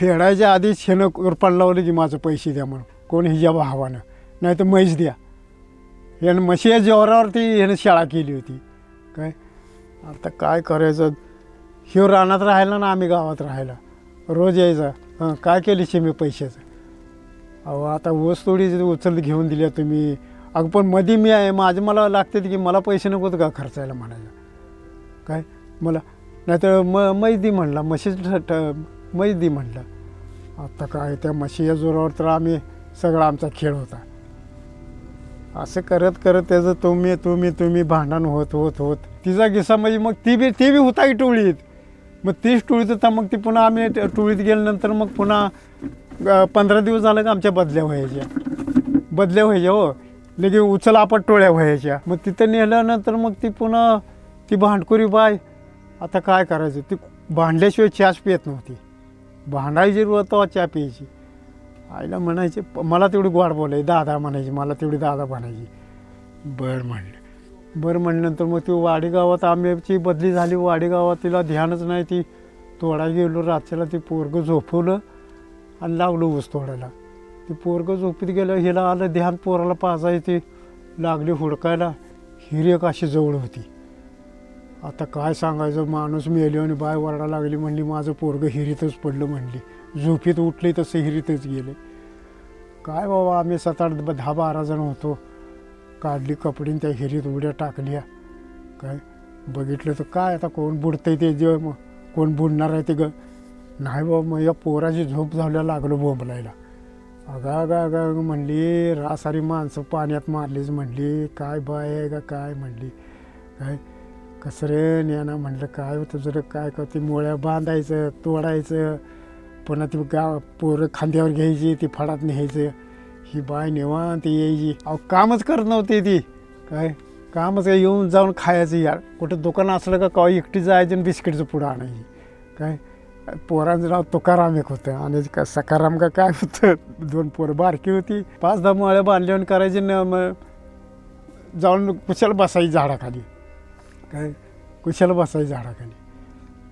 फेडायच्या आधी शेणं कुरपाड लावलं की माझं पैसे द्या म्हणून. कोण हिच्या भावानं नाही तर म्हैस द्या. यानं म्हशी जोरावरती यानं शाळा केली होती. काय? आता काय करायचं? ह्यो रानात राहिला ना आम्ही गावात राहायला. रोज यायचा. हां काय केली शेमी पैशाचं? अहो आता ऊस थोडी उचल घेऊन दिल्या तुम्ही. अगं पण मध्ये मी आहे माझं मला लागते की मला पैसे नकोत का खर्चायला म्हणायला काय? मला नाही तर म मैदी दी म्हणला म्हशीच मैदी म्हणलं. आता काय त्या म्हशीच्या जोरावर तर आम्ही सगळा आमचा खेळ होता. असं करत करत त्याचं तुम्ही तुम्ही तुम्ही भांडण होत होत होत. तिचा गिसा म्हणजे मग ती बी ती बी होता की टोळीत. मग तीच टोळीत होता मग ती पुन्हा आम्ही टोळीत गेल्यानंतर मग पुन्हा पंधरा दिवस झालं का आमच्या बदल्या व्हायच्या. बदल्या व्हायच्या हो. लगे उचल आपण टोळ्या व्हायच्या. मग तिथं नेल्यानंतर मग ती पुन्हा ती भांडकुरी बाय. आता काय करायचं? ती भांडल्याशिवाय चहाच पियत नव्हती. भांडायची तेव्हा चहा प्यायची. आईला म्हणायचे मला तेवढी गोड बोलाय दादा म्हणायची मला तेवढी दादा म्हणायची. बरं म्हणलं. बरं म्हणल्यानंतर मग ती वाडीगावात आंब्याची बदली झाली. वाडीगावात तिला ध्यानच नाही ती तोडा गेलो. रात्रीला ती पोरगं झोपवलं आणि लागलो ऊस तोडायला. ती पोरगं झोपीत गेलं हिला आलं ध्यान पोराला पाजायची लागली हुडकायला. हिरेक एक अशी जवळ होती. आता काय सांगायचं? माणूस मेली आणि बाय वरडा लागली म्हणली माझं पोरगं हिरीतच पडलं म्हणली. झोपीत उठले तसं हिरीतच गेले. काय बाबा आम्ही सात आठ दहा बारा जण होतो. काढली कपडे त्या हिरीत उड्या टाकल्या. काय? बघितलं तर काय आता कोण बुडतंय ते जे मग कोण बुडणार आहे ते ग नाही बाबा मग या पोराची झोप झाल्या लागलो बोंबलायला. अगा अगा अगा म्हणली रासारी माणसं पाण्यात मारलीच म्हणली. काय बाय आहे का काय म्हणली. काय? कसं रे म्हटलं म्हणलं काय होतं जर काय का ते मोळ्या बांधायचं तोडायचं पुन्हा ती गाव पोरं खांद्यावर घ्यायची ती फडात न्यायचं. ही बाय निवांत यायची. अहो कामच करत नव्हती ती. काय? कामच काय येऊन जाऊन खायचं यार. कुठं दुकान असलं का कवा एकटी जायचं आणि बिस्किटचं पुढं आणायची. काय? पोरांचं नाव तुकाराम एक होतं. आणि का सकाराम का काय होतं? दोन पोरं बारकी होती. पाच दहा मोळ्या बांधल्यावर करायचे न मग जाऊन कुशाला बसायची झाडाखाली. काय कुशाला बसायची झाडाखाली.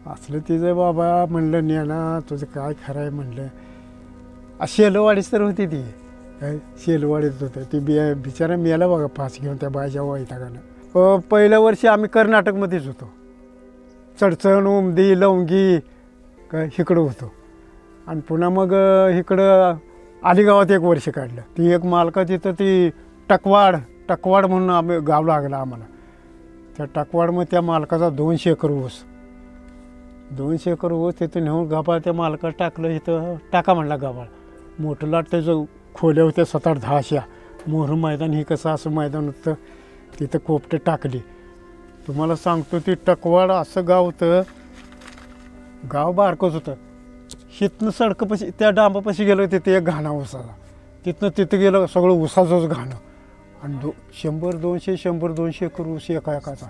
असलं तिचं बाबा म्हणलं नेणा तुझं काय खरं आहे? म्हणलं. शेलवाडीच तर होती ती. काय? शेलवाडीत होतं. ती बि बिचारा मेला बघा पास घेऊन त्या बायच्या वैतागानं पहिल्या वर्षी आम्ही कर्नाटकमध्येच होतो. चडचण उमदी लवंगी काय? इकडं होतो. आणि पुन्हा मग इकडं अलिगावात एक वर्ष काढलं. ती एक मालका तिथं ती टकवाड टकवाड म्हणून आम्ही गाव लागला आम्हाला. त्या टाकवाडमध्ये त्या मालकाचा दोनशे एकर ऊस. दोनशे एकर ऊस तिथं नेऊन गाभाळ त्या मालकाला टाकलं इथं टाका म्हणला गाभाळ. मोठं लाट त्याचं खोल्या होत्या सात आठ दहा मोहर मैदान हे कसं असं मैदान होतं तिथं कोपटे टाकली. तुम्हाला सांगतो ती टकवाड असं गाव होतं गाव बारकंच होतं. हिथनं सडकपाशी त्या डांबापाशी गेलं तिथे एक घाणा उसाचा तिथनं तिथं गेलं सगळं उसाचंच घाणं. आणि दो शंभर दोनशे शंभर दोनशे एकर ऊस एका एकाचा.